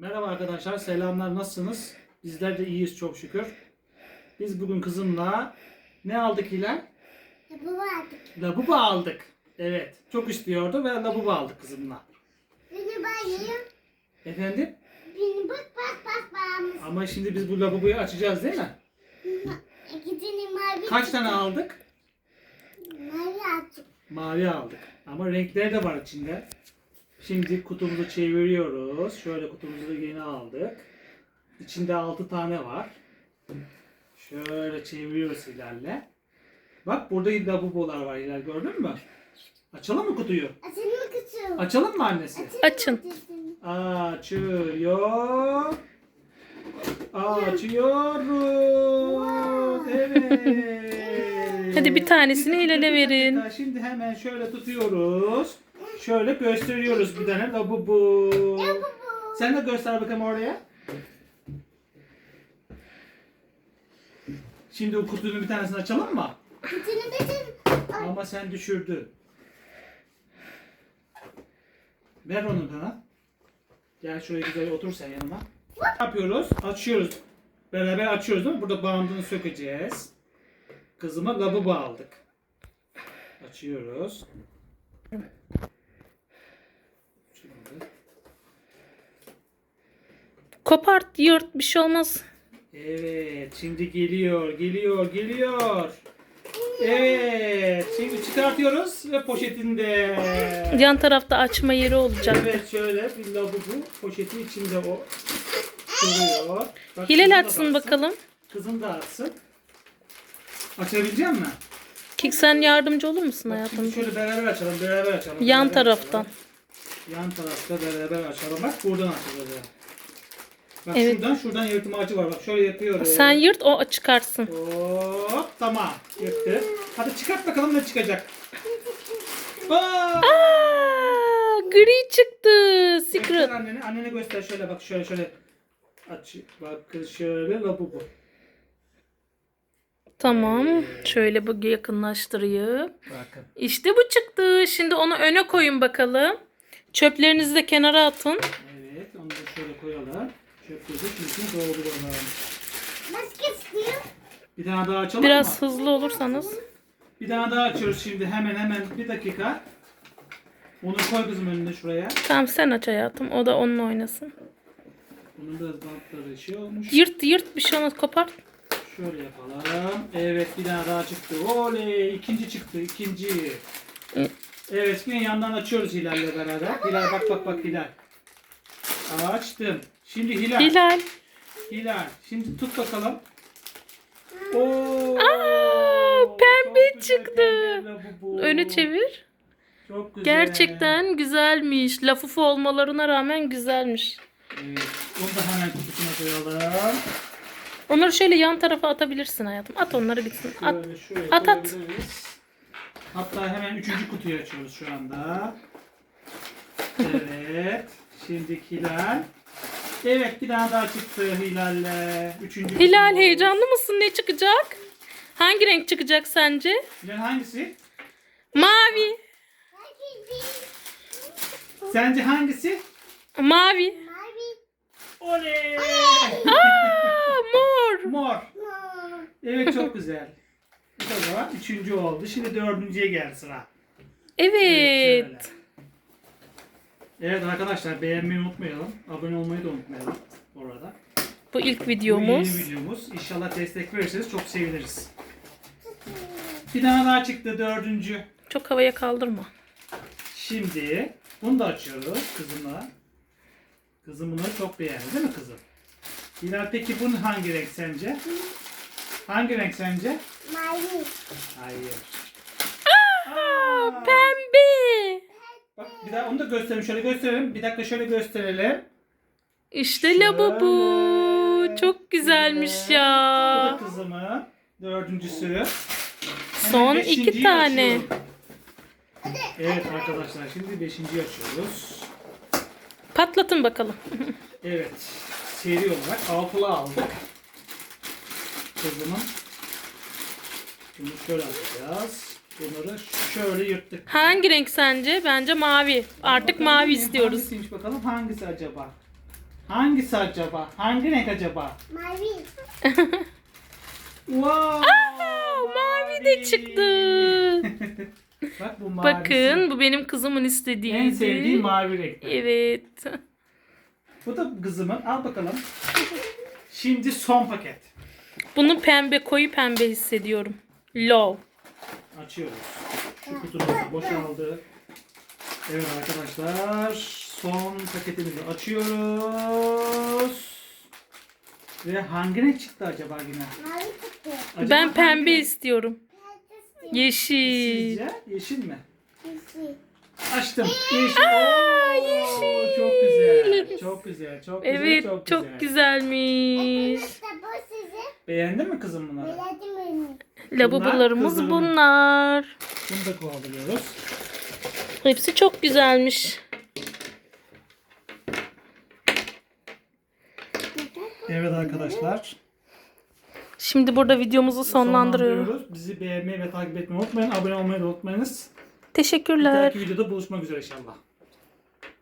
Merhaba arkadaşlar, selamlar. Nasılsınız? Bizler de iyiyiz çok şükür. Biz bugün kızımla ne aldık Hilal? Bu vardı. Labubu aldık. Evet, çok istiyordu ve labubu aldık kızımla. Beni bayayım. Efendim? Beni bak bak bak bağımız. Ama şimdi biz bu labubuyu açacağız değil mi? İkisini mavi. Kaç tane aldık? Mavi açık. Mavi aldık. Ama renkleri de var içinde. Şimdi kutumuzu çeviriyoruz. Şöyle kutumuzu yeni aldık. İçinde 6 tane var. Şöyle çeviriyoruz Hilal'le. Bak burada labubular var Hilal gördün mü? Açalım mı kutuyu? Mı kızım? Açalım mı annesi? Açın. Açıyor. Açıyoruz. Evet. Hadi bir tanesini Hilal'e verin. Şimdi hemen şöyle tutuyoruz. Şöyle gösteriyoruz bir tane labubu. Sen de göster bakalım oraya. Şimdi o kutunun bir tanesini açalım mı? İkisini bütün. Ama sen düşürdün. Ver onu bana. Gel şuraya güzel otur sen yanıma. Ne yapıyoruz? Açıyoruz. Beraber açıyoruz değil mi? Burada bandını sökeceğiz. Kızıma labubu aldık. Açıyoruz. Şimdi. Kopart yırt bir şey olmaz. Evet, şimdi geliyor, geliyor, geliyor. Evet, şimdi çıkartıyoruz ve poşetinde. Yan tarafta açma yeri olacak. Evet, şöyle bir lavabo poşeti içinde o duruyor. Bak, Hilal açsın bakalım. Kızım da açsın. Açabilecek misin? Kik sen yardımcı olur musun Bak, hayatım? şöyle beraber açalım, beraber açalım. Yan beraber taraftan. açalım. Yan tarafta beraber açalım. Bak buradan açacağız. Bak Evet. şuradan, şuradan yırtmacı var. Bak şöyle yapıyoruz. Sen yırt o çıkarsın. Hop tamam. Yırttı. Hadi çıkart bakalım ne çıkacak. Aa! Aa, gri çıktı. Göster Secret. annene, annene göster şöyle bak şöyle şöyle. Aç bak şöyle labubu. Tamam. Şöyle bu yakınlaştırayım. Bakın. İşte bu çıktı. Şimdi onu öne koyun bakalım. Çöplerinizi de kenara atın. Evet onu da şöyle Başka istiyor. Bir tane daha açalım Biraz mı? hızlı olursanız. Bir tane daha açıyoruz şimdi hemen hemen bir dakika. Onu koy kızım önüne şuraya. Tamam sen aç hayatım. O da onunla oynasın. Bunun biraz bantları şey olmuş. Yırt yırt bir şey olmaz. Kopart. Şöyle yapalım. Evet bir tane daha çıktı. Oley ikinci çıktı ikinci. Evet yine yandan açıyoruz Hilal'le beraber. Hilal bak bak bak Hilal. Açtım. Şimdi Hilal. Hilal. Hilal. Şimdi tut bakalım. Oo. Aa, pembe çok güzel çıktı. pembe lavabo. Öne çevir. Çok güzel. Gerçekten güzelmiş. Lafufu olmalarına rağmen güzelmiş. Evet. Onu da hemen kutusuna koyalım. Onları şöyle yan tarafa atabilirsin hayatım. At onları gitsin. At. Şöyle şuraya At, at. koyabiliriz. Hatta hemen üçüncü kutuyu açıyoruz şu anda. Evet. Şimdi Hilal. Evet bir tane daha çıktı Hilal'le. Üçüncü Hilal heyecanlı mısın? Ne çıkacak? Hangi renk çıkacak sence? Hilal hangisi? Mavi. Sence hangisi? Mavi. Mavi. Oley! Aa, mor. Mor. Evet çok güzel. O zaman üçüncü oldu. Şimdi dördüncüye geldi sıra. Evet. şöyle. Evet arkadaşlar beğenmeyi unutmayalım. Abone olmayı da unutmayalım orada. Bu ilk Bu videomuz. yeni videomuz. İnşallah destek verirseniz çok seviniriz. Bir tane daha çıktı dördüncü. Çok havaya kaldırma. Şimdi bunu da açıyoruz kızımla. Kızım bunları çok beğendi değil mi kızım? Hilal peki bunun hangi renk sence? Hangi renk sence? Mavi. Hayır. Aa, pembe. Bir daha onu da gösterelim. Şöyle gösterelim. Bir dakika şöyle gösterelim. İşte labubu. Çok güzelmiş Bu da ya. kızımın dördüncüsü. Hemen Son iki tane. açıyorum. Evet arkadaşlar şimdi beşinciyi açıyoruz. Patlatın bakalım. Evet. Seri olarak altılı aldık. Kızımın. Bunu şöyle açacağız. Bunları şöyle yırttık. Hangi renk sence? Bence mavi. Artık Bakalım mavi istiyoruz. Hangisiymiş bakalım hangisi acaba? Hangisi acaba? Hangi renk acaba? Mavi. Wow! Aa, mavi de çıktı. Bak bu mavisi. Bakın bu benim kızımın istediğiydi. En sevdiğim mavi renk. Evet. Bu da kızımın. Al bakalım. Şimdi son paket. Bunu pembe koyu pembe hissediyorum. Low. Açıyoruz. Şu kutumuz boşaldı. Evet arkadaşlar. Son paketimizi açıyoruz. Ve hangi renk çıktı acaba yine? Mavi çıktı. Acaba Ben hangi pembe renk? istiyorum. Yeşil. Sizce yeşil mi? yeşil. Açtım. Yeşil. Oo, yeşil. Çok güzel. Çok güzel. Çok güzel. Evet çok, çok, güzel. güzelmiş. Beğendin mi kızım bunları? Beğendim. Lavabolarımız kızlarımın. bunlar. Bunu da kovalıyoruz. Hepsi çok güzelmiş. Evet arkadaşlar. Şimdi burada videomuzu sonlandırıyoruz. Sonlandırıyoruz. Bizi beğenmeyi ve takip etmeyi unutmayın. Abone olmayı da unutmayınız. Bir Teşekkürler. dahaki videoda buluşmak üzere inşallah.